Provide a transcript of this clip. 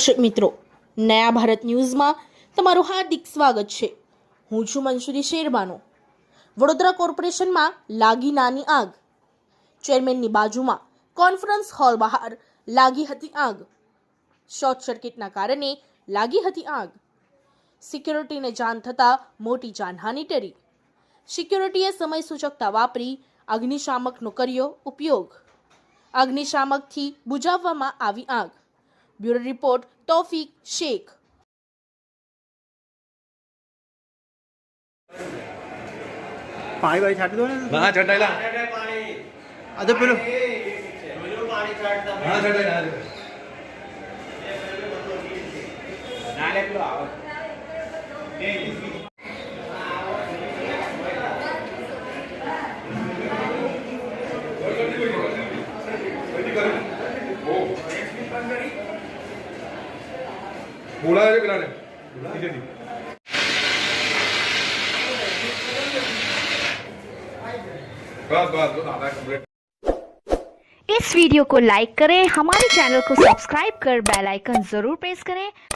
દર્શક મિત્રો, નયા ભારત ન્યૂઝમાં તમારું હાર્દિક સ્વાગત છે. હું છું મંસૂરી શેરબાનો. વડોદરા કોર્પોરેશનમાં લાગી નાની આગ. ચેરમેનની બાજુમાં કોન્ફરન્સ હોલ બહાર લાગી હતી આગ. શોર્ટ સર્કિટના કારણે લાગી હતી આગ. સિક્યોરિટીને જાણ થતાં મોટી જાનહાની ટરી સિક્યોરિટીએ સમય સૂચકતા વાપરી અગ્નિશામકનો કર્યો ઉપયોગ. અગ્નિશામકથી બુઝાવવામાં આવી આગ. Bureau report Taufiq Shaikh. પાણી વાળી છાંટી દો ને. હા ચટાઈલા આ તો પેલું. હા ચટાઈલા बोला है पिलाने ठीक है बस बस आधा कंप्लीट इस वीडियो को लाइक करें, हमारे चैनल को सब्सक्राइब कर बेल आइकन ज़रूर प्रेस करें।